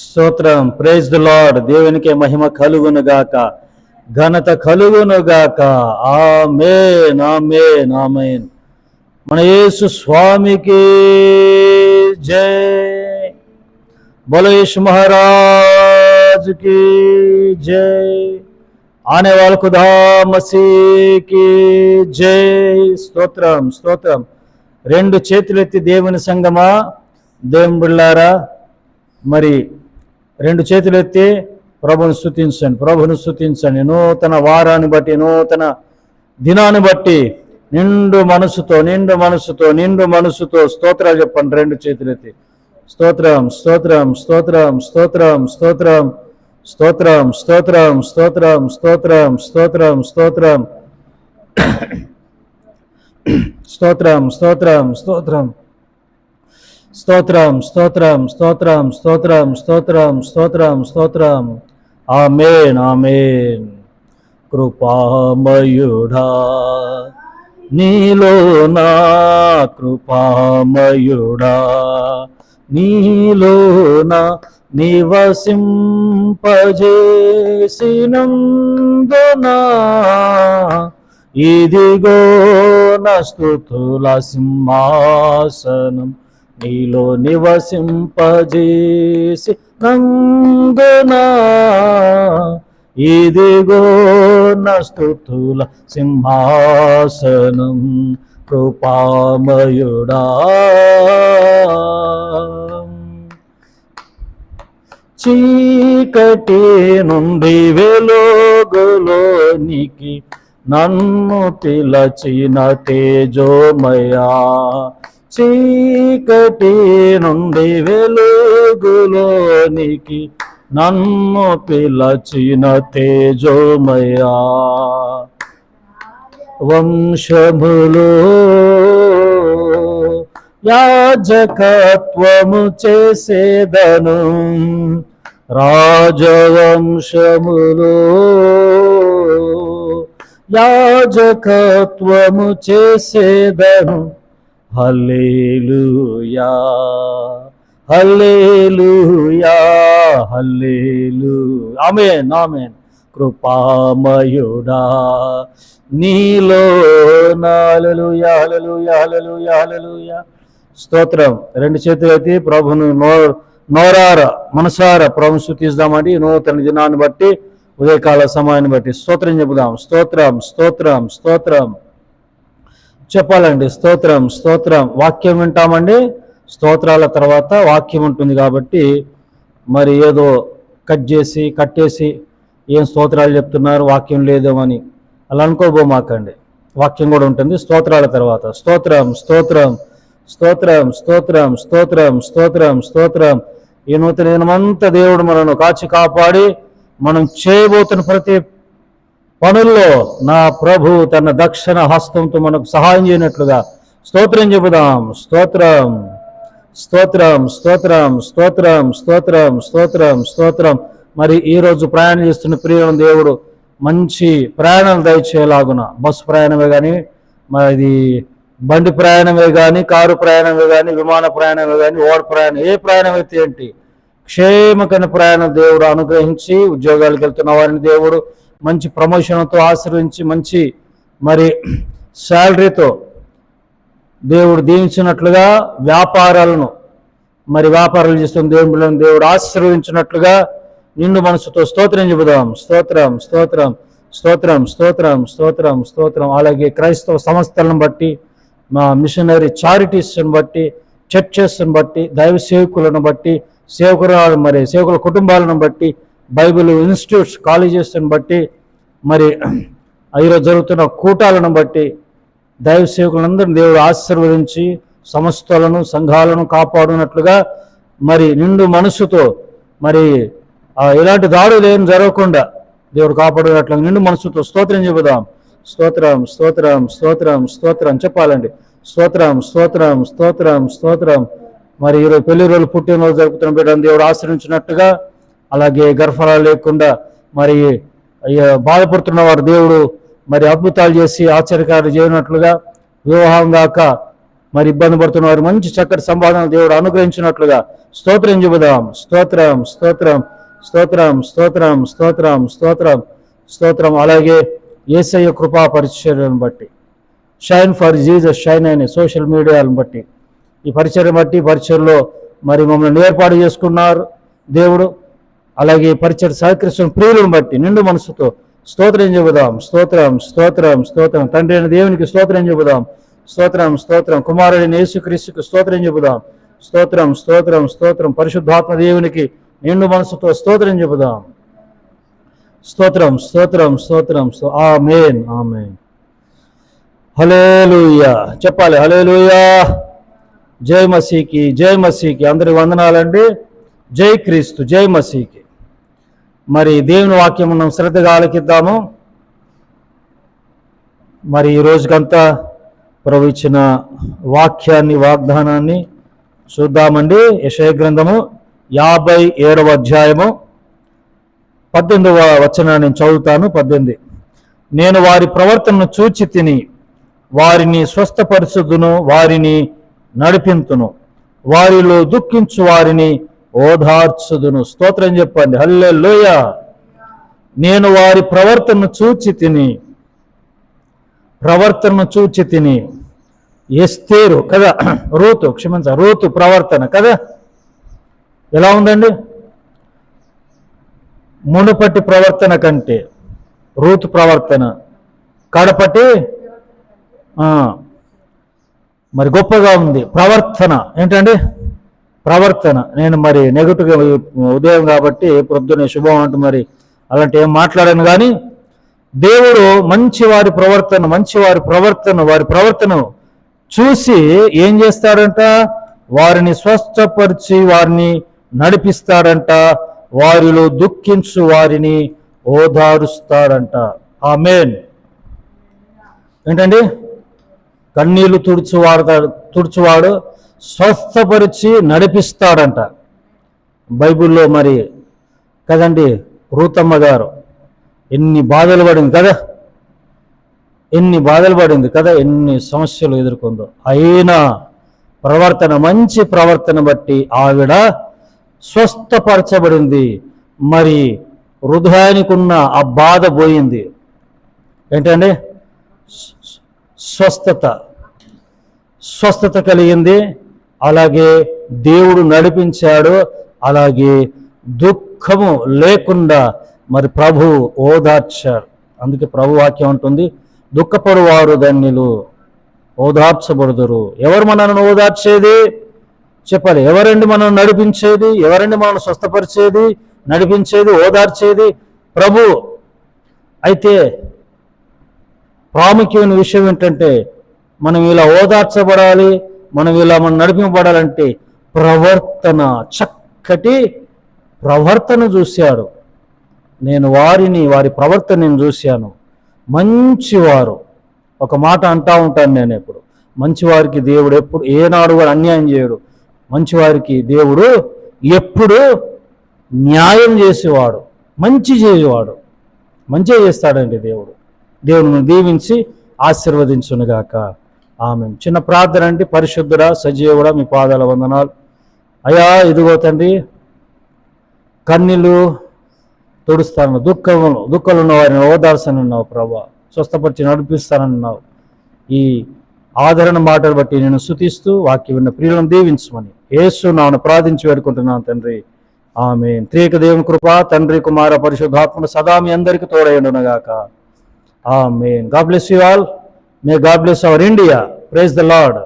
స్తోత్రం praise the lord దేవునికి మహిమ కలుగును గాక ఘనత కలుగును గాక మే నా మేన్ మన యేసు స్వామికి జై బలయేష్ మహారాజుకి జై ఆనే వాళ్ళకు మసీకి జై స్తోత్రం స్తోత్రం రెండు చేతులెత్తి దేవుని సంగమా దేవుని బిళ్ళారా మరి రెండు చేతులు ఎత్తి ప్రభును స్థుతించండి ప్రభును స్థుతించండి నూతన వారాన్ని బట్టి నూతన దినాన్ని బట్టి నిండు మనసుతో నిండు మనసుతో నిండు మనసుతో స్తోత్రాలు చెప్పండి రెండు చేతులు ఎత్తి స్తోత్రం స్తోత్రం స్తోత్రం స్తోత్రం స్తోత్రం స్తోత్రం స్తోత్రం స్తోత్రం స్తోత్రం స్తోత్రం స్తోత్రం స్తోత్రం స్తోత్రం స్తోత్రం స్తోత్రం స్తోత్రం స్తోత్రం స్తోత్రం స్తోత్రం స్తోత్రం స్తోత్రం ఆమెన్ ఆమెన్ కృపామయుడా నీలో నా కృపామయుడా నీలోన నివసింపజేసినందున ఇదిగో నా సింహాసనం నీలో నివసింపజేసి నందునా ఇదిగో నస్తుల సింహాసనం కృపామయుడా చీకటి నుండి వెలోగులోనికి నన్ను పిలచిన తేజోమయా చీకటి నుండి వెలుగులోనికి నన్ను పిలచిన తేజోమయా వంశములు యాజకత్వము చేసేదను రాజవంశములు యాజకత్వము చేసేదను హల్లేలుయా హల్లేలుయా హల్లేలు ఆమెన్ ఆమెన్ కృపామయుడా నీలో నాలలుయా హలలుయా హలలుయా హలలుయా స్తోత్రం రెండు చేతులు అయితే ప్రభును నో నోరార మనసార ప్రభు స్థుతిస్తామండి నూతన దినాన్ని బట్టి ఉదయకాల సమయాన్ని బట్టి స్తోత్రం చెబుదాం స్తోత్రం స్తోత్రం స్తోత్రం చెప్పాలండి స్తోత్రం స్తోత్రం వాక్యం వింటామండి స్తోత్రాల తర్వాత వాక్యం ఉంటుంది కాబట్టి మరి ఏదో కట్ చేసి కట్టేసి ఏం స్తోత్రాలు చెప్తున్నారు వాక్యం లేదేమని అలా అనుకోబోమాకండి వాక్యం కూడా ఉంటుంది స్తోత్రాల తర్వాత స్తోత్రం స్తోత్రం స్తోత్రం స్తోత్రం స్తోత్రం స్తోత్రం స్తోత్రం ఈ నూతన దినమంతా దేవుడు మనను కాచి కాపాడి మనం చేయబోతున్న ప్రతి పనుల్లో నా ప్రభు తన దక్షిణ హస్తంతో మనకు సహాయం చేయనట్లుగా స్తోత్రం చెబుదాం స్తోత్రం స్తోత్రం స్తోత్రం స్తోత్రం స్తోత్రం స్తోత్రం స్తోత్రం మరి ఈరోజు ప్రయాణం చేస్తున్న ప్రియం దేవుడు మంచి ప్రయాణాలు దయచేలాగున బస్సు ప్రయాణమే కానీ మరి బండి ప్రయాణమే కానీ కారు ప్రయాణమే కానీ విమాన ప్రయాణమే కానీ ఓడ ప్రయాణం ఏ ప్రయాణం అయితే ఏంటి క్షేమకన ప్రయాణం దేవుడు అనుగ్రహించి ఉద్యోగాలకు వెళ్తున్న వారిని దేవుడు మంచి ప్రమోషన్తో ఆశ్రయించి మంచి మరి శాలరీతో దేవుడు దీవించినట్లుగా వ్యాపారాలను మరి వ్యాపారాలు చేస్తున్న దేవుడు దేవుడు ఆశ్రయించినట్లుగా నిండు మనసుతో స్తోత్రం చెబుదాం స్తోత్రం స్తోత్రం స్తోత్రం స్తోత్రం స్తోత్రం స్తోత్రం అలాగే క్రైస్తవ సంస్థలను బట్టి మా మిషనరీ చారిటీస్ని బట్టి చర్చెస్ని బట్టి దైవ సేవకులను బట్టి సేవకురాలు మరి సేవకుల కుటుంబాలను బట్టి బైబిల్ ఇన్స్టిట్యూట్స్ కాలేజెస్ని బట్టి మరి ఈరోజు జరుగుతున్న కూటాలను బట్టి దైవ సేవకులందరినీ దేవుడు ఆశీర్వదించి సంస్థలను సంఘాలను కాపాడునట్లుగా మరి నిండు మనసుతో మరి ఇలాంటి దాడులు ఏం జరగకుండా దేవుడు కాపాడునట్లుగా నిండు మనసుతో స్తోత్రం చెబుదాం స్తోత్రం స్తోత్రం స్తోత్రం స్తోత్రం చెప్పాలండి స్తోత్రం స్తోత్రం స్తోత్రం స్తోత్రం మరి ఈరోజు పెళ్లి రోజులు పుట్టినరోజు జరుపుతున్న బిడ్డను దేవుడు ఆశ్రయించినట్టుగా అలాగే గర్ఫల లేకుండా మరి బాధపడుతున్న వారు దేవుడు మరి అద్భుతాలు చేసి ఆశ్చర్యకారులు చేయనట్లుగా వివాహం కాక మరి ఇబ్బంది పడుతున్న వారు మంచి చక్కటి సంపాదన దేవుడు అనుగ్రహించినట్లుగా స్తోత్రం చెబుదాం స్తోత్రం స్తోత్రం స్తోత్రం స్తోత్రం స్తోత్రం స్తోత్రం స్తోత్రం అలాగే ఏసయ్య కృపా పరిచర్యను బట్టి షైన్ ఫర్ జీజస్ షైన్ అనే సోషల్ మీడియాలను బట్టి ఈ పరిచయం బట్టి పరిచయంలో మరి మమ్మల్ని ఏర్పాటు చేసుకున్నారు దేవుడు అలాగే పరిచయం సహకరిస్తున్న ప్రియులను బట్టి నిండు మనసుతో స్తోత్రం చెబుదాం స్తోత్రం స్తోత్రం స్తోత్రం తండ్రి అయిన దేవునికి స్తోత్రం చెబుదాం స్తోత్రం స్తోత్రం కుమారుడైన యేసుక్రీస్తుకు స్తోత్రం చెబుదాం స్తోత్రం స్తోత్రం స్తోత్రం పరిశుద్ధాత్మ దేవునికి నిండు మనసుతో స్తోత్రం చెబుదాం స్తోత్రం స్తోత్రం స్తోత్రం ఆ మేన్ ఆ మేన్ హలేలుయ్యా చెప్పాలి హలేలుయ్యా జై మసీకి జై మసీకి అందరి వందనాలండి జై క్రీస్తు జై మసీకి మరి దేవుని వాక్యం మనం శ్రద్ధగా ఆలకిద్దాము మరి ఈ రోజుకంతా ప్రభు ఇచ్చిన వాక్యాన్ని వాగ్దానాన్ని చూద్దామండి యశయ గ్రంథము యాభై ఏడవ అధ్యాయము పద్దెనిమిదవ వచనాన్ని నేను చదువుతాను పద్దెనిమిది నేను వారి ప్రవర్తనను చూచి తిని వారిని స్వస్థపరుచుదును వారిని నడిపింతును వారిలో దుఃఖించు వారిని ఓదార్చుదును స్తోత్రం చెప్పండి హల్లే లోయ నేను వారి ప్రవర్తనను చూచి తిని ప్రవర్తనను చూచి తిని ఎస్తేరు కదా రోతు క్షమించ రోతు ప్రవర్తన కదా ఎలా ఉందండి మునుపటి ప్రవర్తన కంటే రూతు ప్రవర్తన కడపటి మరి గొప్పగా ఉంది ప్రవర్తన ఏంటండి ప్రవర్తన నేను మరి నెగిటివ్గా ఉదయం కాబట్టి ప్రొద్దునే శుభం అంటూ మరి అలాంటి ఏం మాట్లాడాను కానీ దేవుడు మంచి వారి ప్రవర్తన మంచి వారి ప్రవర్తన వారి ప్రవర్తన చూసి ఏం చేస్తాడంట వారిని స్వస్థపరిచి వారిని నడిపిస్తాడంట వారిలో దుఃఖించు వారిని ఓదారుస్తాడంట ఆ మేన్ ఏంటండి కన్నీళ్లు తుడుచువాడు తుడుచువాడు స్వస్థపరిచి నడిపిస్తాడంట బైబిల్లో మరి కదండి రూతమ్మ గారు ఎన్ని బాధలు పడింది కదా ఎన్ని బాధలు పడింది కదా ఎన్ని సమస్యలు ఎదుర్కొందో అయినా ప్రవర్తన మంచి ప్రవర్తన బట్టి ఆవిడ స్వస్థపరచబడింది మరి హృదయానికి ఉన్న ఆ బాధ పోయింది ఏంటండి స్వస్థత స్వస్థత కలిగింది అలాగే దేవుడు నడిపించాడు అలాగే దుఃఖము లేకుండా మరి ప్రభు ఓదార్చాడు అందుకే ప్రభు వాక్యం ఉంటుంది దుఃఖపడువారు ధన్యులు ఓదార్చబడుదురు ఎవరు మనల్ని ఓదార్చేది చెప్పాలి ఎవరండి మనం నడిపించేది ఎవరండి మనం స్వస్థపరిచేది నడిపించేది ఓదార్చేది ప్రభు అయితే ప్రాముఖ్యమైన విషయం ఏంటంటే మనం ఇలా ఓదార్చబడాలి మనం ఇలా మనం నడిపింపబడాలంటే ప్రవర్తన చక్కటి ప్రవర్తన చూశాడు నేను వారిని వారి ప్రవర్తన నేను చూశాను మంచివారు ఒక మాట అంటా ఉంటాను నేను ఎప్పుడు మంచివారికి దేవుడు ఎప్పుడు ఏనాడు కూడా అన్యాయం చేయడు మంచివారికి దేవుడు ఎప్పుడు న్యాయం చేసేవాడు మంచి చేసేవాడు మంచి చేస్తాడండి దేవుడు దేవుడిని దీవించి ఆశీర్వదించునుగాక ఆమె చిన్న ప్రార్థన అంటే పరిశుద్ధుడ సజీవుడ మీ పాదాల వందనాలు అయా ఇదిగో తండ్రి కన్నీళ్ళు తుడుస్తాను దుఃఖము దుఃఖాలు ఉన్న వారిని ఉన్నావు ప్రభా స్వస్థపరిచి నడిపిస్తానన్నావు ఈ ఆదరణ మాటలు బట్టి నేను శుతిస్తూ వాక్య విన్న ప్రియులను దీవించమని యేసు నాను ప్రార్థించి వేడుకుంటున్నాను తండ్రి ఆమె త్రీక దేవుని కృప తండ్రి కుమార పరిశుద్ధాత్మ సదా మీ అందరికీ తోడైండునగాక ఉండనగాక ఆమె god bless you all May God bless our India. Praise the Lord.